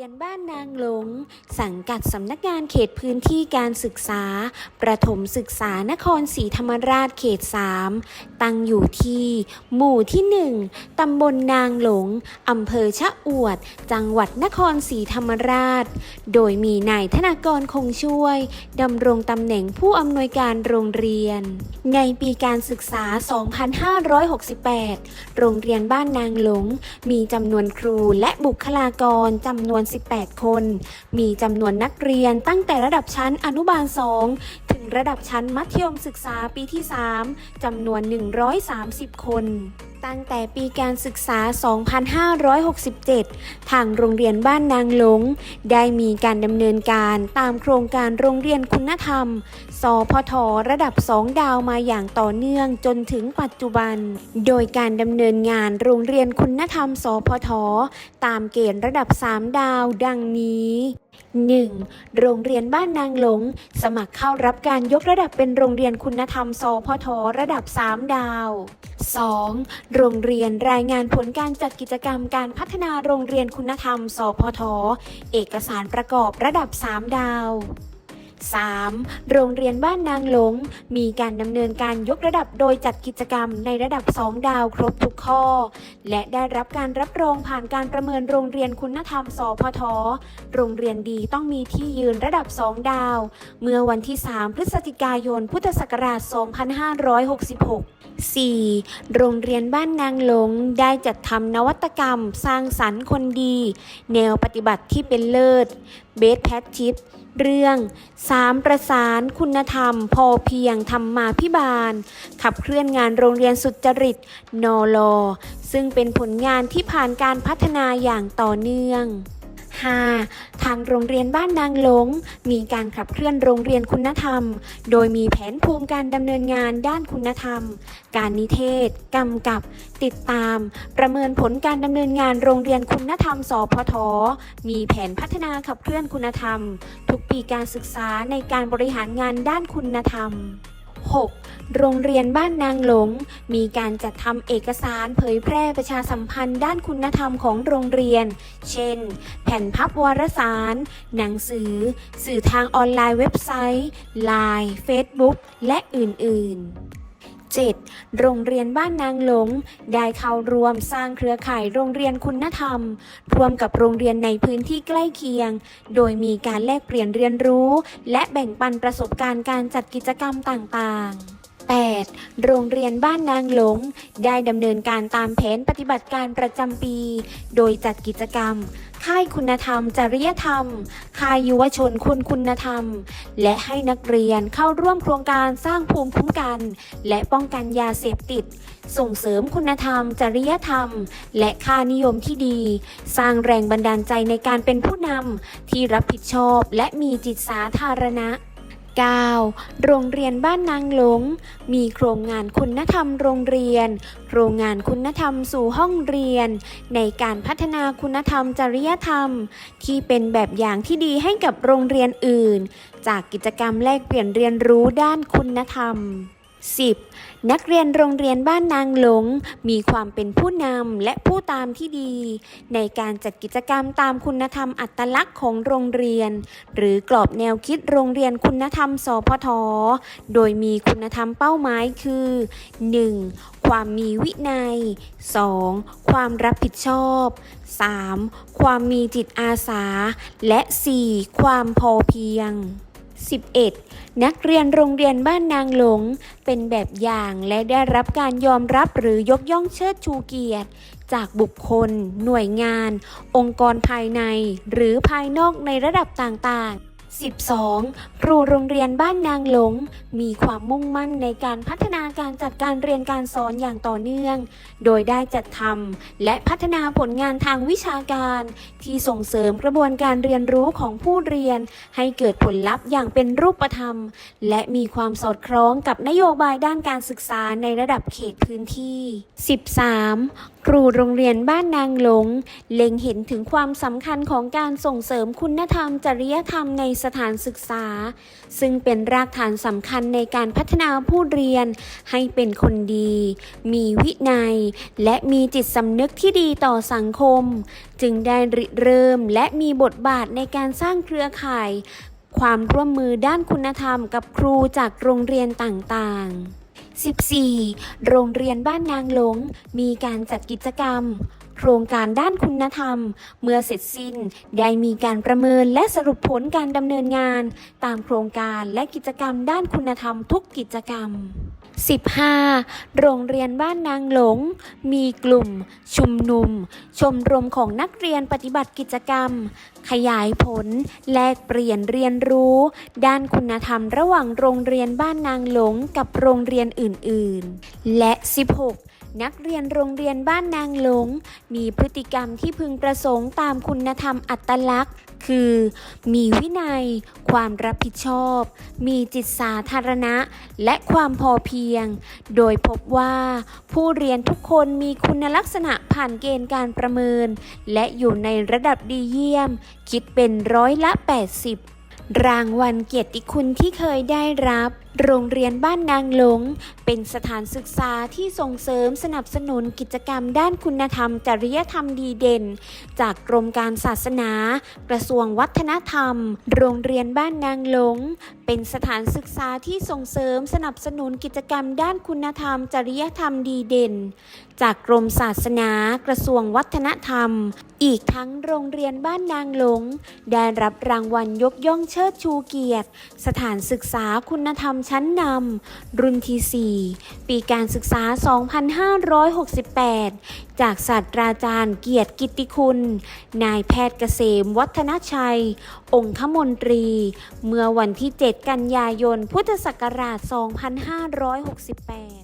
รียนบ้านนางหลง สังกัดสำนักงานเขตพื้นที่การศึกษา ประถมศึกษานครศรีธรรมราชเขต 3 ตั้งอยู่ที่ หมู่ที่ 1 ตำบลนางหลง อำเภอชะอวด จังหวัดนครศรีธรรมราช โดยมีนายธนากรคงช่วย ดำรงตำแหน่งผู้อำนวยการโรงเรียน ในปีการศึกษา 2568 โรงเรียนบ้านนางหลง มีจำนวนครูและบุคลากรจำนวน18คน มีจำนวนนักเรียนตั้งแต่ระดับชั้นอนุบาล 2 ถึงระดับชั้นมัธยมศึกษาปีที่ 3จำนวน 130 คน ตั้งแต่ปีการศึกษา 2567 ทางโรงเรียนบ้านนางหลง ได้มีการดำเนินการตามโครงการโรงเรียนคุณธรรม สพท ระดับ 2 ดาวมาอย่างต่อเนื่องจนถึงปัจจุบัน โดยการดำเนินงานโรงเรียนคุณธรรม สพท ตามเกณฑ์ระดับ 3 ดาวดังนี้ 1. โรงเรียนบ้านนางหลง สมัครเข้ารับการยกระดับเป็นโรงเรียนคุณธรรมสพทระดับ 3 ดาว 2. โรงเรียนรายงานผลการจัดกิจกรรมการพัฒนาโรงเรียนคุณธรรมสพทเอกสารประกอบระดับ 3 ดาว 3. โรงเรียนบ้านนางหลง มีการดำเนินการยกระดับโดยจัดกิจกรรมในระดับ 2 ดาวครบทุกข้อ และได้รับการรับรองผ่านการประเมินโรงเรียนคุณธรรม สพท โรงเรียนดีต้องมีที่ยืนระดับ 2 ดาว เมื่อวันที่ 3 พฤศจิกายน พุทธศักราช 2566 4. โรงเรียนบ้านนางหลงได้จัดทำนวัตกรรม สร้างสรรค์คนดี แนวปฏิบัติที่เป็นเลิศเบสแพทชิป เรื่อง 3 ประสานคุณธรรม พอเพียงธรรมาพิบาล ขับเคลื่อนงานโรงเรียนสุจริต นอลอซึ่งเป็นผลงานที่ผ่านการพัฒนาอย่างต่อเนื่อง 5. ทางโรงเรียนบ้านนางหลง มีการขับเคลื่อนโรงเรียนคุณธรรม โดยมีแผนภูมิการดำเนินงานด้านคุณธรรม การนิเทศ กำกับ ติดตาม ประเมินผลการดำเนินงานโรงเรียนคุณธรรม สพท มีแผนพัฒนาขับเคลื่อนคุณธรรม ทุกปีการศึกษาในการบริหารงานด้านคุณธรรม 6. โรงเรียนบ้านนางหลง มีการจัดทำเอกสารเผยแพร่ประชาสัมพันธ์ด้านคุณธรรมของโรงเรียน เช่น แผ่นพับวารสาร หนังสือ สื่อทางออนไลน์เว็บไซต์ไลน์ Facebook และอื่น ๆ 7. โรงเรียนบ้านนางหลง ได้เข้าร่วมสร้างเครือข่ายโรงเรียนคุณธรรม ร่วมกับโรงเรียนในพื้นที่ใกล้เคียง โดยมีการแลกเปลี่ยนเรียนรู้ และแบ่งปันประสบการณ์การจัดกิจกรรมต่างๆ 8. โรงเรียนบ้านนางหลง ได้ดำเนินการตามแผนปฏิบัติการประจำปี โดยจัดกิจกรรม ค่ายคุณธรรม จริยธรรม ค่ายยุวชนคุณคุณธรรม และให้นักเรียนเข้าร่วมโครงการสร้างภูมิคุ้มกัน และป้องกันยาเสพติด ส่งเสริมคุณธรรม จริยธรรม และค่านิยมที่ดี สร้างแรงบันดาลใจในการเป็นผู้นำที่รับผิดชอบและมีจิตสาธารณะ 9. โรงเรียนบ้านนางหลง มีโครงงานคุณธรรมโรงเรียน โครงงานคุณธรรมสู่ห้องเรียน ในการพัฒนาคุณธรรมจริยธรรม ที่เป็นแบบอย่างที่ดีให้กับโรงเรียนอื่น จากกิจกรรมแลกเปลี่ยนเรียนรู้ด้านคุณธรรม 10. นักเรียนโรงเรียนบ้านนางหลง มีความเป็นผู้นำและผู้ตามที่ดี ในการจัดกิจกรรมตามคุณธรรมอัตลักษณ์ของโรงเรียน หรือกรอบแนวคิดโรงเรียนคุณธรรมสพท โดยมีคุณธรรมเป้าหมายคือ 1. ความมีวินัย 2. ความรับผิดชอบ 3. ความมีจิตอาสา และ 4. ความพอเพียง 11. นักเรียนโรงเรียนบ้านนางหลง เป็นแบบอย่างและได้รับการยอมรับหรือยกย่องเชิดชูเกียรติ จากบุคคล หน่วยงาน องค์กรภายใน หรือภายนอกในระดับต่างๆ 12. ครูโรงเรียนบ้านนางหลง มีความมุ่งมั่นในการพัฒนาการจัดการเรียนการสอนอย่างต่อเนื่อง โดยได้จัดทำและพัฒนาผลงานทางวิชาการ ที่ส่งเสริมกระบวนการเรียนรู้ของผู้เรียน ให้เกิดผลลัพธ์อย่างเป็นรูปธรรม และมีความสอดคล้องกับนโยบายด้านการศึกษาในระดับเขตพื้นที่ 13. ครูโรงเรียนบ้านนางหลง เล็งเห็นถึงความสำคัญของการส่งเสริมคุณธรรมจริยธรรมในสถานศึกษา ซึ่งเป็นรากฐานสำคัญในการพัฒนาผู้เรียน ให้เป็นคนดี มีวินัย และมีจิตสำนึกที่ดีต่อสังคม จึงได้ริเริ่มและมีบทบาทในการสร้างเครือข่าย ความร่วมมือด้านคุณธรรมกับครูจากโรงเรียนต่างๆ 14. โรงเรียนบ้านนางหลง มีการจัดกิจกรรม โครงการด้านคุณธรรม เมื่อเสร็จสิ้น ได้มีการประเมินและสรุปผลการดำเนินงาน ตามโครงการและกิจกรรมด้านคุณธรรมทุกกิจกรรม 15. โรงเรียนบ้านนางหลง มีกลุ่ม ชุมนุม ชมรมของนักเรียนปฏิบัติกิจกรรม ขยายผล แลกเปลี่ยนเรียนรู้ ด้านคุณธรรมระหว่างโรงเรียนบ้านนางหลงกับโรงเรียนอื่น ๆ และ 16 นักเรียนโรงเรียนบ้านนางหลง มีพฤติกรรมที่พึงประสงค์ตามคุณธรรมอัตลักษณ์ คือ มีวินัย ความรับผิดชอบ มีจิตสาธารณะ และความพอเพียง โดยพบว่าผู้เรียนทุกคนมีคุณลักษณะผ่านเกณฑ์การประเมิน และอยู่ในระดับดีเยี่ยม คิดเป็นร้อยละ 80 รางวัลเกียรติคุณที่เคยได้รับโรงเรียนบ้านนางหลง เป็นสถานศึกษาที่ส่งเสริมสนับสนุนกิจกรรมด้านคุณธรรม จริยธรรมดีเด่น จากกรมการศาสนา กระทรวงวัฒนธรรม โรงเรียนบ้านนางหลง เป็นสถานศึกษาที่ส่งเสริมสนับสนุนกิจกรรมด้านคุณธรรม จริยธรรมดีเด่น จากกรมศาสนา กระทรวงวัฒนธรรม อีกทั้งโรงเรียนบ้านนางหลง ได้รับรางวัลยกย่องเชิดชูเกียรติ สถานศึกษาคุณธรรมชั้นนำรุ่นที่ 4 ปีการศึกษา 2568 จากศาสตราจารย์เกียรติกิติคุณ นายแพทย์เกษมวัฒนชัย องคมนตรี เมื่อวันที่ 7 กันยายน พุทธศักราช 2568